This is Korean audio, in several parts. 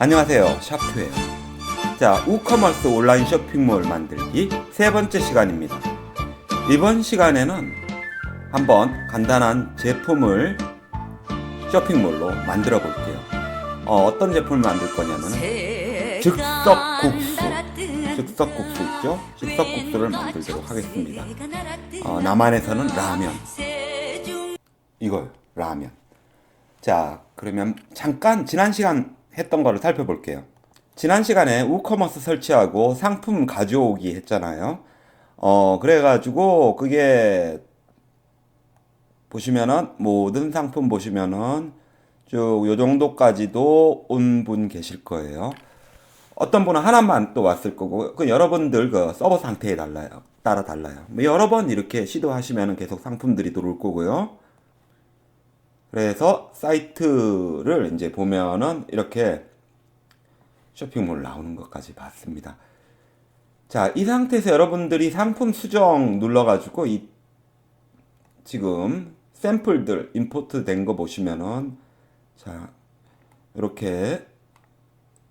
안녕하세요. 샤프예요. 자 우커머스 온라인 쇼핑몰 만들기 세 번째 시간입니다. 이번 시간에는 한번 간단한 제품을 쇼핑몰로 만들어 볼게요. 어, 떤 제품을 만들 거냐면 즉석국수. 즉석국수 있죠? 즉석국수를 만들도록 하겠습니다. 어, 남한에서는 라면. 이거요 라면. 자 그러면 잠깐 지난 시간 했던 거를 살펴볼게요. 지난 시간에 우커머스 설치하고 상품 가져오기 했잖아요. 어 그래가지고 그게 보시면은 모든 상품 보시면은 쭉 요 정도까지도 온 분 계실 거예요. 어떤 분은 하나만 또 왔을 거고 그 여러분들 그 서버 상태에 달라요. 따라 달라요. 뭐 여러 번 이렇게 시도하시면은 계속 상품들이 들어올 거고요 그래서 사이트를 이제 보면은 이렇게 쇼핑몰 나오는 것까지 봤습니다. 자, 이 상태에서 여러분들이 상품 수정 눌러가지고 이 지금 샘플들 임포트 된 거 보시면은 자, 이렇게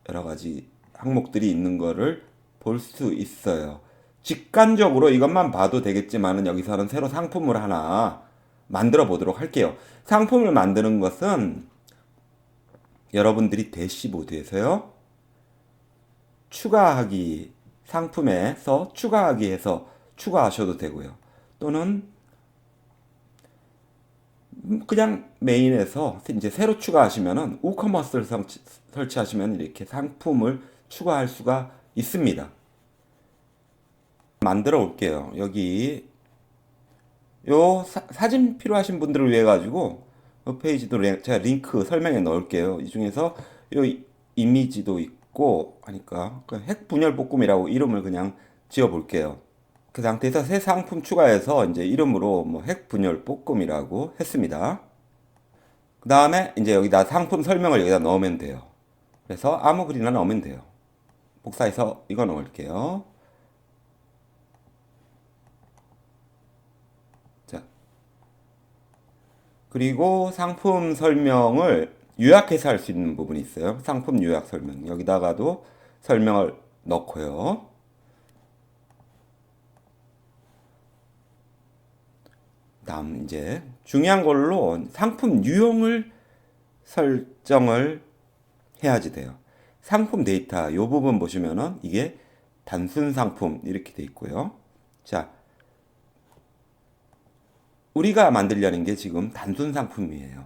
여러 가지 항목들이 있는 거를 볼 수 있어요. 직관적으로 이것만 봐도 되겠지만은 여기서는 새로 상품을 하나 만들어 보도록 할게요. 상품을 만드는 것은 여러분들이 대시보드에서요. 추가하기 상품에서 추가하기 해서 추가하셔도 되고요. 또는 그냥 메인에서 이제 새로 추가하시면은 우커머스를 설치, 설치하시면 이렇게 상품을 추가할 수가 있습니다. 만들어 올게요. 여기 요 사, 진 필요하신 분들을 위해 가지고 요 페이지도 레- 제가 링크 설명에 넣을게요. 이 중에서 요 이- 이미지도 있고 하니까 그 핵분열 볶음이라고 이름을 그냥 지어 볼게요. 그 상태에서 새 상품 추가해서 이제 이름으로 뭐 핵 분열 볶음이라고 했습니다. 그 다음에 이제 여기다 상품 설명을 여기다 넣으면 돼요. 그래서 아무 글이나 넣으면 돼요. 복사해서 이거 넣을게요. 자. 그리고 상품 설명을 요약해서 할 수 있는 부분이 있어요. 상품 요약 설명. 여기다가도 설명을 넣고요. 다음 이제 중요한 걸로 상품 유형을 설정을 해야지 돼요. 상품 데이터 요 부분 보시면은 이게 단순 상품 이렇게 돼 있고요. 자, 우리가 만들려는 게 지금 단순 상품이에요.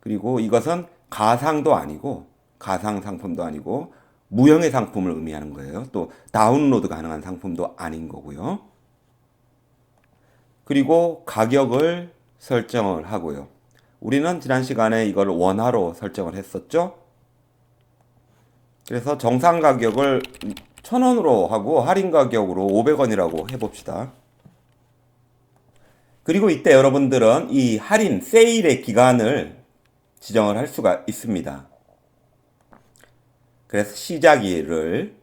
그리고 이것은 가상도 아니고 가상 상품도 아니고 무형의 상품을 의미하는 거예요. 또 다운로드 가능한 상품도 아닌 거고요. 그리고 가격을 설정을 하고요. 우리는 지난 시간에 이걸 원화로 설정을 했었죠. 그래서 정상 가격을 1000원으로 하고 할인 가격으로 500원이라고 해봅시다. 그리고 이때 여러분들은 이 할인 세일의 기간을 지정을 할 수가 있습니다. 그래서 시작일을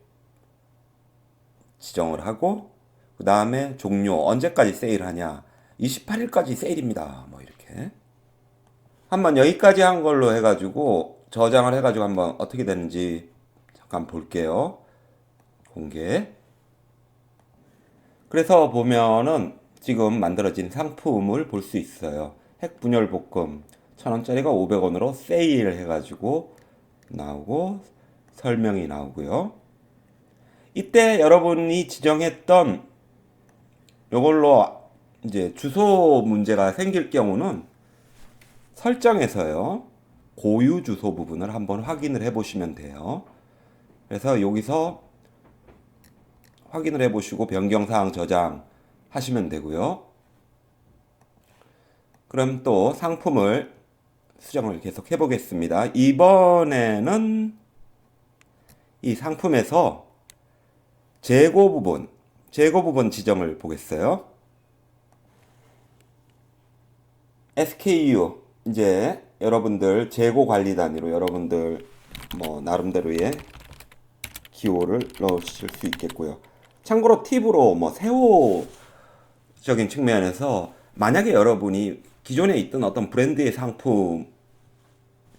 지정을 하고 그 다음에 종료 언제까지 세일하냐 28일까지 세일입니다. 뭐 이렇게 한번 여기까지 한 걸로 해가지고 저장을 해가지고 한번 어떻게 되는지 잠깐 볼게요. 공개. 그래서 보면은 지금 만들어진 상품을 볼 수 있어요. 핵 분열 볶음 1000원짜리가 500원으로 세일 해가지고 나오고 설명이 나오고요. 이때 여러분이 지정했던 이걸로 이제 주소 문제가 생길 경우는 설정에서요. 고유 주소 부분을 한번 확인을 해 보시면 돼요. 그래서 여기서 확인을 해 보시고 변경 사항 저장 하시면 되고요. 그럼 또 상품을 수정을 계속 해 보겠습니다. 이번에는 이 상품에서 재고 부분, 재고 부분 지정을 보겠어요. SKU 이제 여러분들 재고 관리 단위로 여러분들 뭐 나름대로의 기호를 넣으실 수 있겠고요. 참고로 팁으로 뭐 세호 적인 측면에서 만약에 여러분이 기존에 있던 어떤 브랜드의 상품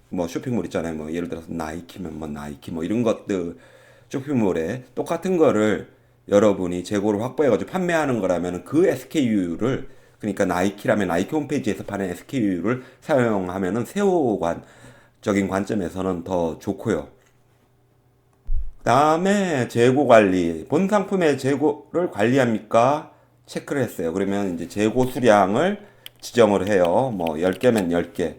뭐 쇼핑몰 있잖아요. 뭐 예를 들어서 나이키면 뭐 나이키 뭐 이런 것들 쇼핑몰에 똑같은 거를 여러분이 재고를 확보해가지고 판매하는 거라면 그 SKU를 그러니까 나이키라면 나이키 홈페이지에서 파는 SKU를 사용하면은 세호관적인 관점에서는 더 좋고요. 다음에 재고 관리. 본 상품의 재고를 관리합니까? 체크를 했어요. 그러면 이제 재고 수량을 지정을 해요. 뭐 10개면 10개.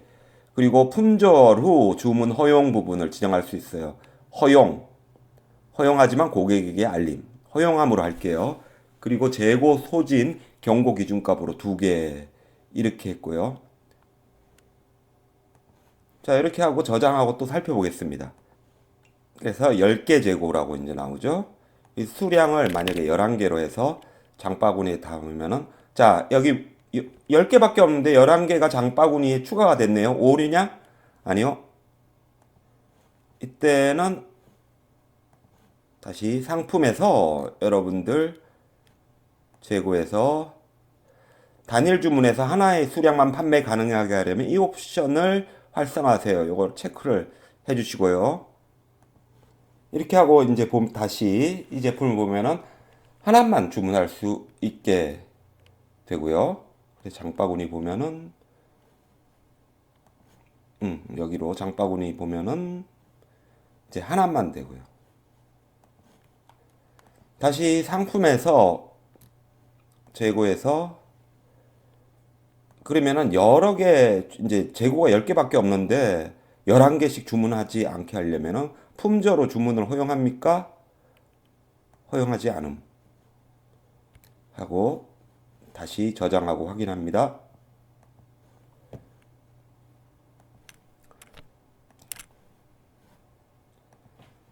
그리고 품절 후 주문 허용 부분을 지정할 수 있어요. 허용. 허용하지만 고객에게 알림. 허용함으로 할게요. 그리고 재고 소진 경고 기준값으로 두 개 이렇게 했고요. 자, 이렇게 하고 저장하고 또 살펴보겠습니다. 그래서 10개 재고라고 이제 나오죠. 이 수량을 만약에 11개로 해서 장바구니에 담으면은 자, 여기 10개밖에 없는데 11개가 장바구니에 추가가 됐네요. 오류냐? 아니요. 이때는 다시 상품에서 여러분들 재고에서 단일 주문에서 하나의 수량만 판매 가능하게 하려면 이 옵션을 활성화하세요. 이걸 체크를 해 주시고요. 이렇게 하고 이제 봄 다시 이 제품을 보면은 하나만 주문할 수 있게 되고요. 장바구니 보면은 음, 여기로 장바구니 보면은 이제 하나만 되고요. 다시 상품에서 재고에서 그러면은 여러 개 이제 재고가 10개밖에 없는데 11개씩 주문하지 않게 하려면은 품절로 주문을 허용합니까? 허용하지 않음. 하고 다시 저장하고 확인합니다.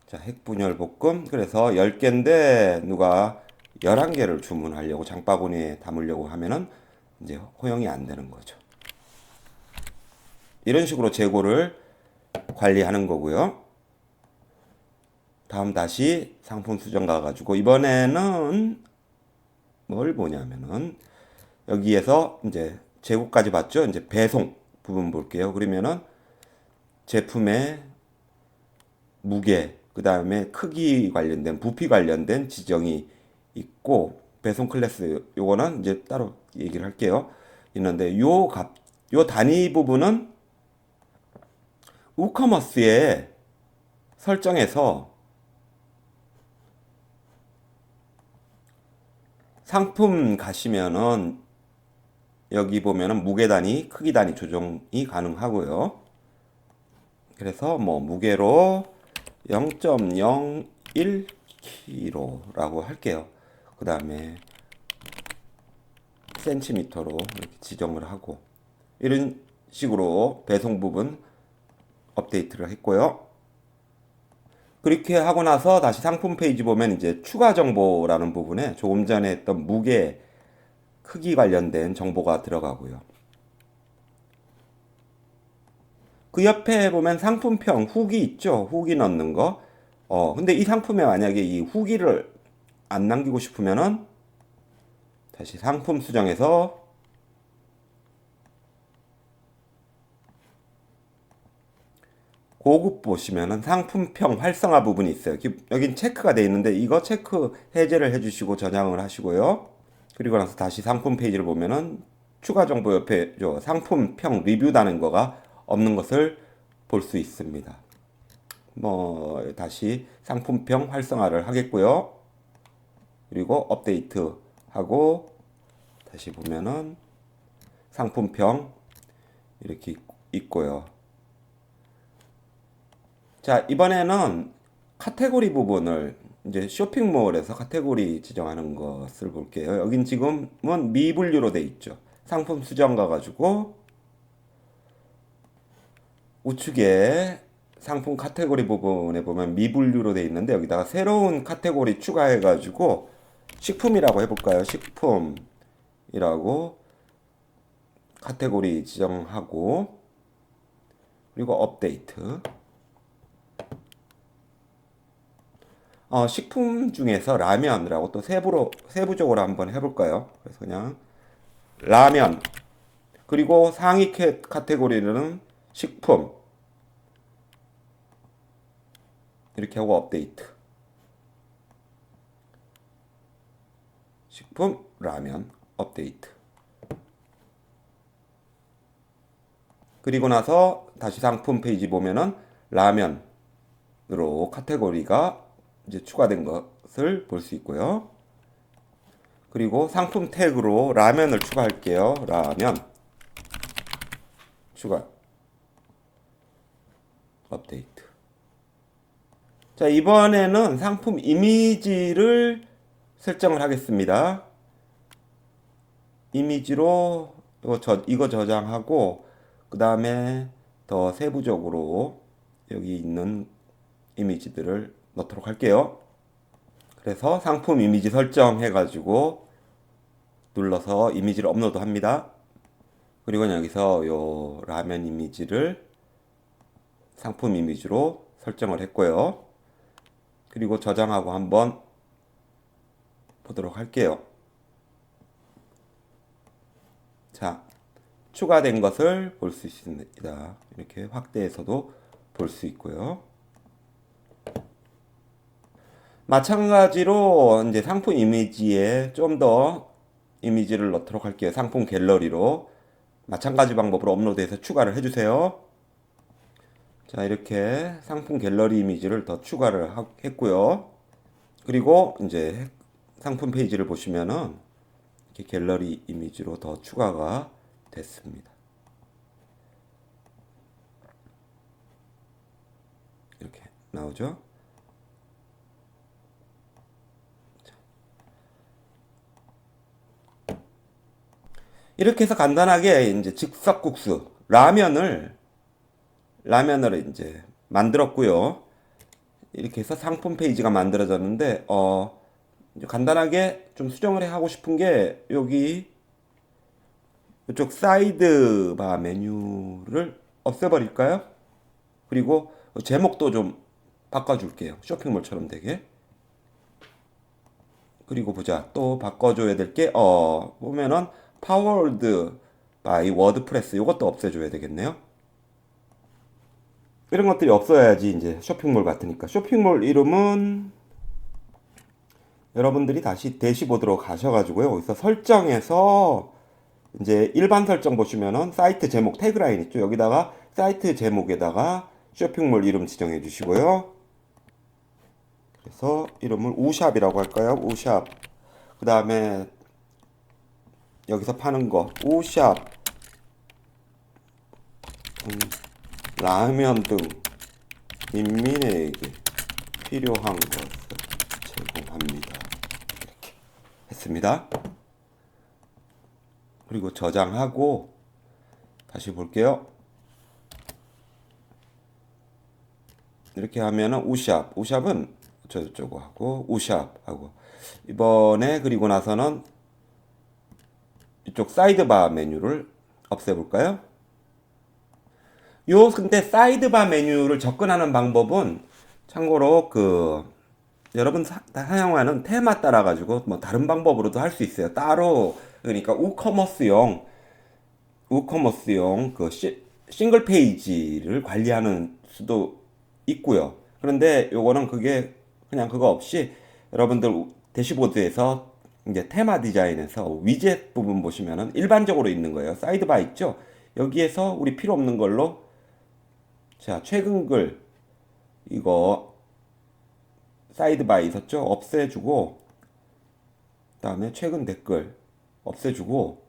자, 핵분열 볶음. 그래서 10개인데 누가 11개를 주문하려고 장바구니에 담으려고 하면은 이제 허용이 안 되는 거죠. 이런 식으로 재고를 관리하는 거고요. 다음 다시 상품 수정 가가지고 이번에는 뭘 보냐면은 여기에서 이제 재고까지 봤죠. 이제 배송 부분 볼게요. 그러면은 제품의 무게, 그 다음에 크기 관련된 부피 관련된 지정이 있고 배송 클래스 요거는 이제 따로 얘기를 할게요. 있는데 요 값, 요 단위 부분은 우커머스에 설정해서 상품 가시면은 여기 보면은 무게 단위, 크기 단위 조정이 가능하고요. 그래서 뭐 무게로 0.01kg라고 할게요. 그 다음에 센티미터로 이렇게 지정을 하고 이런 식으로 배송 부분 업데이트를 했고요. 그렇게 하고 나서 다시 상품 페이지 보면 이제 추가 정보라는 부분에 조금 전에 했던 무게 크기 관련된 정보가 들어가고요. 그 옆에 보면 상품평 후기 있죠? 후기 넣는 거. 어, 근데 이 상품에 만약에 이 후기를 안 남기고 싶으면은 다시 상품 수정해서 고급 보시면은 상품평 활성화 부분이 있어요. 여긴 체크가 되어 있는데 이거 체크 해제를 해주시고 저장을 하시고요. 그리고 나서 다시 상품 페이지를 보면은 추가 정보 옆에 저 상품평 리뷰다는 거가 없는 것을 볼 수 있습니다. 뭐 다시 상품평 활성화를 하겠고요. 그리고 업데이트 하고 다시 보면은 상품평 이렇게 있고요. 자, 이번에는 카테고리 부분을 이제 쇼핑몰에서 카테고리 지정하는 것을 볼게요. 여긴 지금은 미분류로 돼 있죠. 상품 수정 가가지고 우측에 상품 카테고리 부분에 보면 미분류로 돼 있는데 여기다가 새로운 카테고리 추가해가지고 식품이라고 해볼까요? 식품이라고 카테고리 지정하고 그리고 업데이트 어, 식품 중에서 라면이라고 또 세부로 세부적으로 한번 해볼까요? 그래서 그냥 라면 그리고 상위 카테고리는 식품 이렇게 하고 업데이트. 식품 라면 업데이트. 그리고 나서 다시 상품 페이지 보면은 라면으로 카테고리가 이제 추가된 것을 볼 수 있고요. 그리고 상품 태그로 라면을 추가할게요. 라면 추가 업데이트. 자, 이번에는 상품 이미지를 설정을 하겠습니다. 이미지로 이거, 저, 이거 저장하고 그 다음에 더 세부적으로 여기 있는 이미지들을 넣도록 할게요. 그래서 상품 이미지 설정 해 가지고 눌러서 이미지를 업로드 합니다. 그리고 여기서 요 라면 이미지를 상품 이미지로 설정을 했고요. 그리고 저장하고 한번 보도록 할게요. 자, 추가된 것을 볼 수 있습니다. 이렇게 확대해서도 볼 수 있고요. 마찬가지로 이제 상품 이미지에 좀 더 이미지를 넣도록 할게요. 상품 갤러리로 마찬가지 방법으로 업로드해서 추가를 해주세요. 자, 이렇게 상품 갤러리 이미지를 더 추가를 하- 했고요. 그리고 이제 상품 페이지를 보시면은 이렇게 갤러리 이미지로 더 추가가 됐습니다. 이렇게 나오죠? 이렇게 해서 간단하게 이제 즉석국수 라면을 라면을 이제 만들었고요. 이렇게 해서 상품 페이지가 만들어졌는데 어 간단하게 좀 수정을 해 하고 싶은 게 여기 이쪽 사이드 바 메뉴를 없애버릴까요? 그리고 제목도 좀 바꿔줄게요. 쇼핑몰처럼 되게. 그리고 보자. 또 바꿔줘야 될 게, 어, 보면은, powered by 워드프레스. 이것도 없애줘야 되겠네요. 이런 것들이 없어야지 이제 쇼핑몰 같으니까. 쇼핑몰 이름은 여러분들이 다시 대시보드로 가셔가지고요. 여기서 설정에서 이제 일반 설정 보시면은 사이트 제목 태그라인 있죠. 여기다가 사이트 제목에다가 쇼핑몰 이름 지정해 주시고요. 그래서 이름을 우샵이라고 할까요? 우샵. 그 다음에 여기서 파는 거 우샵 음, 라면 등 인민에게 필요한 것을 제공합니다. 이렇게 했습니다. 그리고 저장하고 다시 볼게요. 이렇게 하면은 우샵, 우샵은 저쪽고 하고 우샵 하고 이번에 그리고 나서는 이쪽 사이드바 메뉴를 없애볼까요? 요 근데 사이드바 메뉴를 접근하는 방법은 참고로 그 여러분 사, 사용하는 테마 따라 가지고 뭐 다른 방법으로도 할 수 있어요. 따로 그러니까 우커머스용 우커머스용 그 시, 싱글 페이지를 관리하는 수도 있고요. 그런데 요거는 그게 그냥 그거 없이 여러분들 대시보드에서 이제 테마 디자인에서 위젯 부분 보시면은 일반적으로 있는 거예요. 사이드바 있죠? 여기에서 우리 필요 없는 걸로 자, 최근 글 이거 사이드바 있었죠? 없애주고 그다음에 최근 댓글 없애주고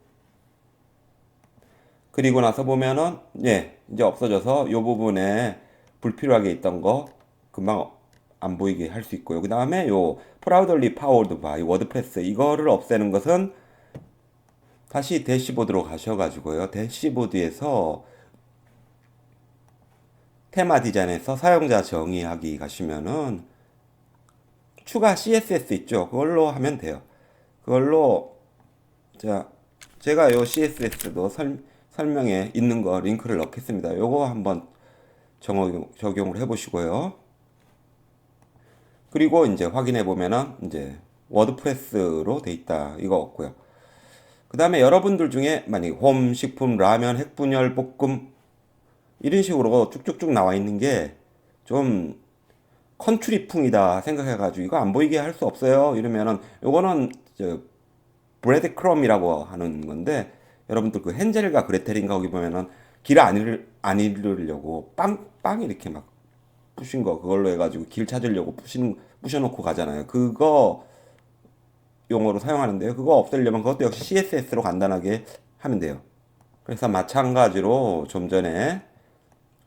그리고 나서 보면은 예, 이제 없어져서 요 부분에 불필요하게 있던 거 금방 안 보이게 할 수 있고요. 그 다음에 요 프라우덜리 파워드 바이 워드프레스 이거를 없애는 것은 다시 대시보드로 가셔가지고요. 대시보드에서 테마 디자인에서 사용자 정의하기 가시면은 추가 CSS 있죠. 그걸로 하면 돼요. 그걸로 자 제가 요 CSS도 설, 설명에 있는 거 링크를 넣겠습니다. 요거 한번 적용, 적용을 해보시고요. 그리고 이제 확인해 보면은 이제 워드프레스로 돼 있다 이거 없고요. 그 다음에 여러분들 중에 만약 홈, 식품, 라면, 핵분열, 볶음 이런 식으로 쭉쭉쭉 나와 있는 게 좀 컨트리풍이다 생각해가지고 이거 안 보이게 할 수 없어요. 이러면은 요거는 저 브레드 크럼이라고 하는 건데 여러분들 그 헨젤과 그레텔인가 거기 보면은 길안 잃을 안 잃으려고 빵 빵 이렇게 막 부신 거 그걸로 해가지고 길 찾으려고 부신 부셔놓고 가잖아요. 그거 용어로 사용하는데요. 그거 없애려면 그것도 역시 CSS로 간단하게 하면 돼요. 그래서 마찬가지로 좀 전에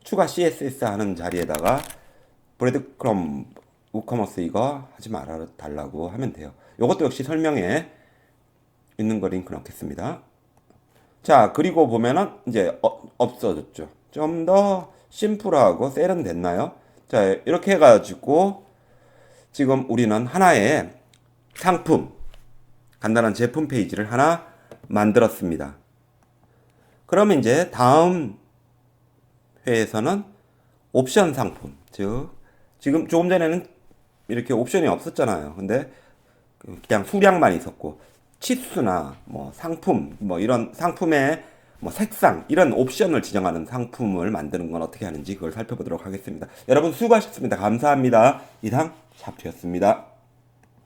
추가 CSS 하는 자리에다가 브레드 크럼 우커머스 이거 하지 말아 달라고 하면 돼요. 이것도 역시 설명에 있는 거 링크 넣겠습니다. 자, 그리고 보면은 이제 어- 없어졌죠. 좀 더 심플하고 세련됐나요? 자, 이렇게 해가지고 지금 우리는 하나의 상품, 간단한 제품 페이지를 하나 만들었습니다. 그러면 이제 다음 회에서는 옵션 상품, 즉 지금 조금 전에는 이렇게 옵션이 없었잖아요. 근데 그냥 수량만 있었고 치수나 뭐 상품 뭐 이런 상품의 뭐 색상 이런 옵션을 지정하는 상품을 만드는 건 어떻게 하는지 그걸 살펴보도록 하겠습니다. 여러분 수고하셨습니다. 감사합니다. 이상 샵투였습니다.